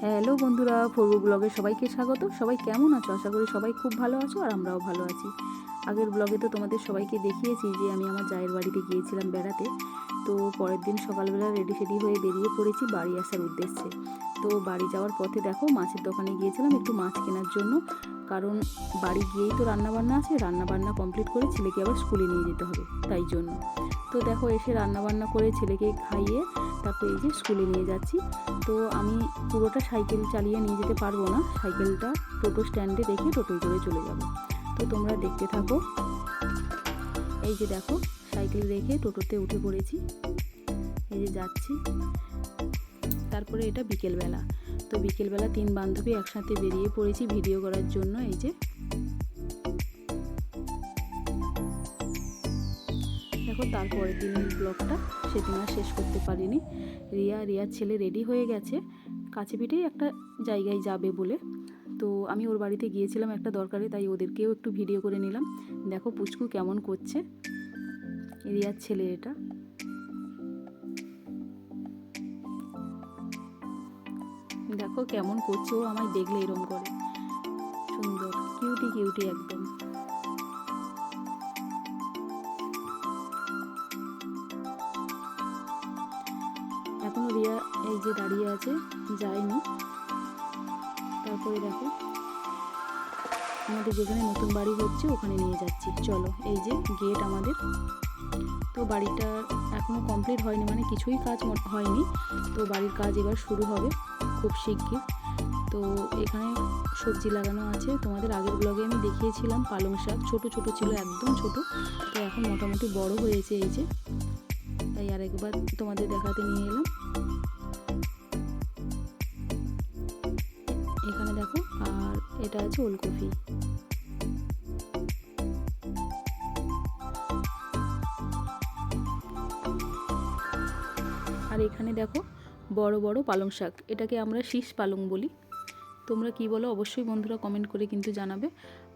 Hello বন্ধুরা ফরবু ব্লগে সবাইকে স্বাগত। সবাই কেমন আছো? আশা করি সবাই খুব ভালো আছো আর আমরাও ভালো আছি। আগের ব্লগে তো তোমাদের সবাইকে দেখিয়েছি যে আমি আমার জায়ের বাড়িতে গিয়েছিলাম বেড়াতে। তো পরের দিন সকালবেলা রেডি সেডি হয়ে বেরিয়ে পড়েছি বাড়ি আসার উদ্দেশ্যে। তো বাড়ি যাওয়ার পথে দেখো মাছের দোকানে গিয়েছিলাম একটু মাছ কেনার জন্য। কারণ বাড়ি গিয়েই তো রান্নাবান্না আছে, রান্নাবান্না কমপ্লিট করে ছেলেকে আবার স্কুলে নিয়ে যেতে হবে তাই জন্য। তো দেখো এসে রান্নাবান্না করে ছেলেকে খাইয়ে তারপর এই যে স্কুলে নিয়ে যাচ্ছি। তো আমি পুরোটা সাইকেল চালিয়ে নিয়ে যেতে পারব না, সাইকেলটা টোটো স্ট্যান্ডে রেখে টোটোয় করে চলে যাব। তো তোমরা দেখতে থাকো। এই যে দেখো সাইকেল রেখে টোটোতে উঠে পড়েছি। এই যে যাচ্ছি। তারপরে এটা বিকেলবেলা। তো বিকেলবেলা তিন বান্ধবী একসাথে বেরিয়ে পড়েছি ভিডিও করার জন্য, এই যে। দেখো, তারপরের দিনের ব্লগটা সেদিন আর শেষ করতে পারিনি। রিয়া, রিয়ার ছেলে রেডি হয়ে গেছে। কাছে পিঠেই একটা জায়গায় যাবে বলে। তো আমি ওর বাড়িতে গিয়েছিলাম একটা দরকারে, তাই ওদেরকেও একটু ভিডিও করে নিলাম। দেখো পুচকু কেমন করছে। রিয়ার ছেলে এটা। দেখো কেমন করছে, ও আমায় দেখলে এরম করে। সুন্দর কিউটি কিউটি একদম। এখনও রিয়া এই যে দাঁড়িয়ে আছে, যায়নি। তারপরে দেখো, আমাদের যেখানে নতুন বাড়ি হচ্ছে, ওখানে নিয়ে যাচ্ছি। চলো, এই যে গেট আমাদের। তো বাড়িটা এখনও কমপ্লিট হয়নি মানে কিছুই কাজ হয়নি। তো বাড়ির কাজ এবার শুরু হবে খুব শিগগির। তো এখানে সবজি লাগানো আছে। তোমাদের আগের ব্লগে আমি দেখিয়েছিলাম পালং শাক। ছোট ছোট ছিল, একদম ছোট। তো এখন মোটামুটি বড় হয়েছে এই যে। তাই আরেকবার তোমাদের দেখাতে নিয়ে এলাম। এখানে দেখো, আর এটা আছে ওলকপি। এখানে দেখো বড় বড় পালং শাক। এটাকে আমরা শীষ পালং বলি। তোমরা কি বলো? অবশ্যই বন্ধুরা কমেন্ট করে কিন্তু জানাবে।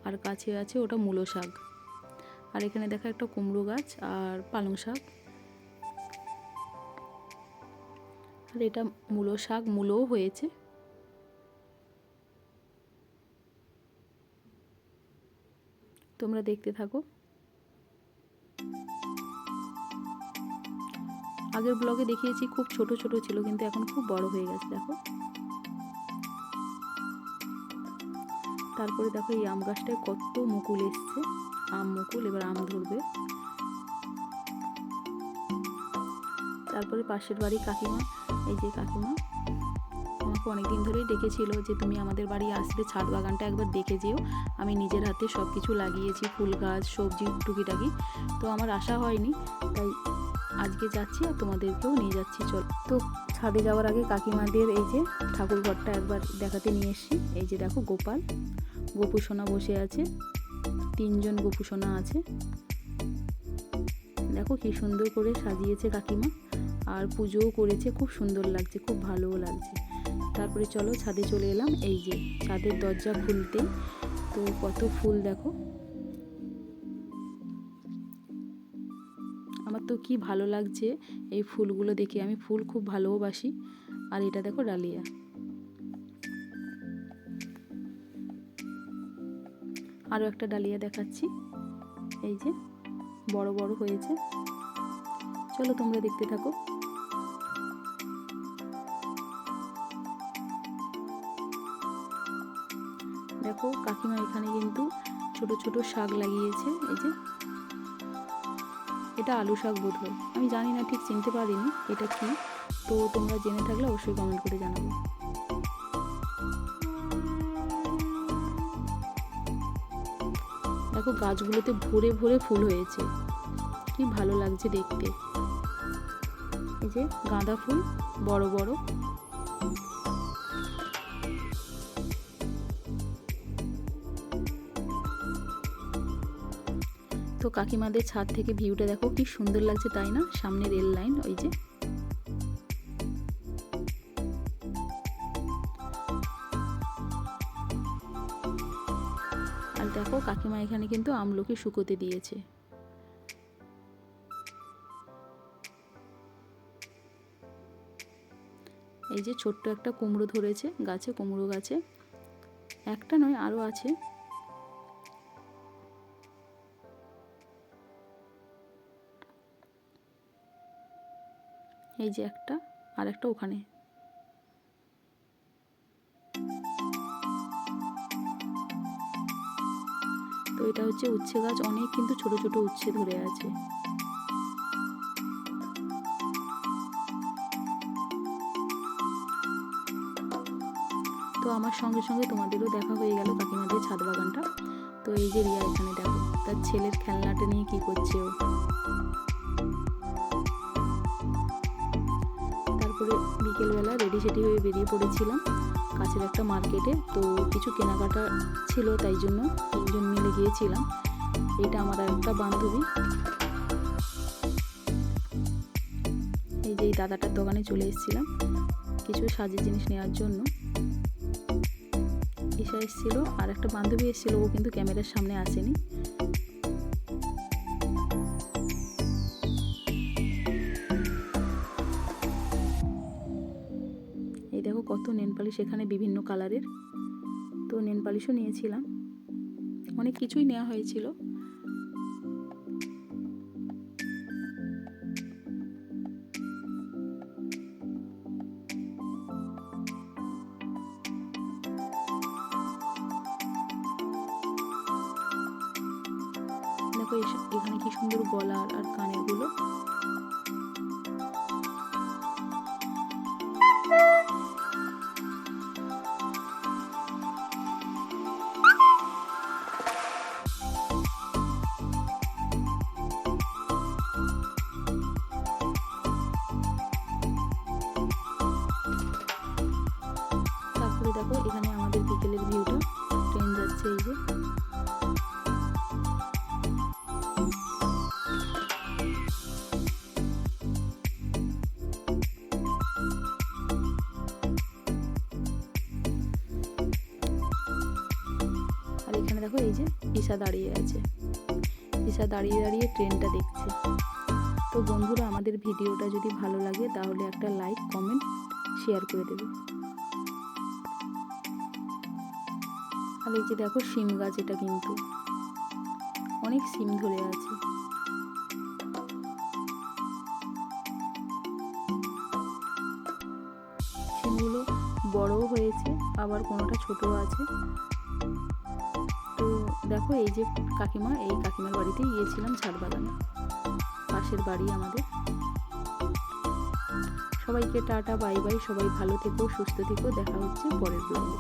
আর কাছে আছে ওটা মূলো শাক। আর এখানে দেখো একটা কুমড়ো গাছ আর পালং শাক। আর এটা মূলো শাক, মূলোও হয়েছে। তোমরা দেখতে থাকো। আগের ব্লগে দেখিয়েছি, খুব ছোট ছোট ছিল, কিন্তু এখন খুব বড় হয়ে গেছে, দেখো। তারপরে দেখো এই আম গাছটায় কত মুকুল এসছে। আম মুকুল, এবার আম ধরবে। তারপরে পাশের বাড়ি কাকিমা, এই যে কাকিমা, আমাকে অনেকদিন ধরেই ডেকেছিল যে তুমি আমাদের বাড়ি আসবে, ছাদ বাগানটা একবার দেখে যেও। আমি নিজের হাতে সব কিছু লাগিয়েছি, ফুল গাছ, সবজি, টুকিটাকি। তো আমার আশা হয়নি, তাই আজকে যাচ্ছি আর তোমাদেরকেও নিয়ে যাচ্ছি, চল। তো ছাদে যাওয়ার আগে কাকিমাদের এই যে ঠাকুর ঘরটা একবার দেখাতে নিয়ে এসছি। এই যে দেখো গোপাল, গোপু সোনা বসে আছে, তিনজন গোপু সোনা আছে। দেখো কি সুন্দর করে সাজিয়েছে কাকিমা, আর পুজোও করেছে, খুব সুন্দর লাগছে, খুব ভালোও লাগছে। তারপরে চলো ছাদে চলে এলাম, এই যে ছাদের দরজা খুলতে তো কত ফুল দেখো আমার তো কি ভালো লাগছে এই ফুলগুলো দেখে। আমি ফুল খুব ভালোবাসি। আর এটা দেখো ডালিয়া। আরও একটা ডালিয়া দেখাচ্ছি। এই যে বড় বড় হয়েছে। চলো তোমরা দেখতে থাকো। দেখো কাকিমা এখানে কিন্তু ছোট ছোট শাক লাগিয়েছে। এই যে এটা আলু শাক বোধ হয় আমি জানি না, ঠিক চিনতে পারিনি এটা কি। তো তোমরা জেনে থাকলে অবশ্যই কমেন্ট করে জানাবে। দেখো, গাছগুলোতে ভরে ভরে ফুল হয়েছে। কি ভালো লাগছে দেখতে। এই যে গাঁদা ফুল, বড় বড়। তো কাকিমাদের ছাদ থেকে ভিউটা দেখো, কি সুন্দর লাগছে তাই না? সামনে রেল লাইন, ওই যে। আর দেখো, কাকিমা এখানে কিন্তু আমলকি শুকোতে দিয়েছে। এই যে ছোট্ট একটা কুমড়ো ধরেছে, গাছে কুমড়ো গাছে। একটা নয় আরও আছে। এই যে একটা, আর একটা ওখানে। তো এটা হচ্ছে উচ্ছে গাছ, অনেক কিন্তু ছোট ছোট উচ্ছে ধরে আছে। তো আমার সঙ্গে সঙ্গে তোমাদেরও দেখা হয়ে গেল কাকিমাদের ছাদ বাগানটা। তো এই যে রিয়া এখানে দেখো, তার ছেলের খেলনাটা নিয়ে কি করছে ও। বিকেলবেলা রেডি সেডি হয়ে বেরিয়ে পড়েছিলাম কাছের একটা মার্কেটে তো কিছু কেনাকাটা ছিল, তাই জন্য তিনজন মিলে গিয়েছিলাম। এটা আমার একটা বান্ধবী। এই যে এই দাদাটার দোকানে চলে এসেছিলাম কিছু সাজের জিনিস নেওয়ার জন্য। ঈশা এসেছিল আর একটা বান্ধবী এসেছিল, ও কিন্তু ক্যামেরার সামনে আসেনি। কত নেন পালিশ এখানে বিভিন্ন কালারের। তো নেন পালিশও নিয়েছিলাম। অনেক কিছুই নেওয়া হয়েছিল। দেখো এখানে কি সুন্দর গলার আর কানের দেখো এই যে ঈশা দাঁড়িয়ে আছে। ঈশা দাঁড়িয়ে দাঁড়িয়ে ট্রেনটা দেখছে। তো বন্ধুরা, আমাদের ভিডিওটা যদি ভালো লাগে, তাহলে একটা লাইক কমেন্ট শেয়ার করে দেবে। আর এই যে দেখো শিম গাছ এটা কিন্তু। অনেক সিম ধরে আছে। সিমগুলো বড়ও হয়েছে, আবার কোনোটা ছোটও আছে। দেখো, এই যে কাকিমা, এই কাকিমার বাড়িতে গিয়েছিলাম ছাদ বাগানে। পাশের বাড়ি আমাদের। সবাইকে টাটা, বাই বাই, সবাই ভালো থেকো, সুস্থ থেকো, দেখা হচ্ছে পরের ব্লগে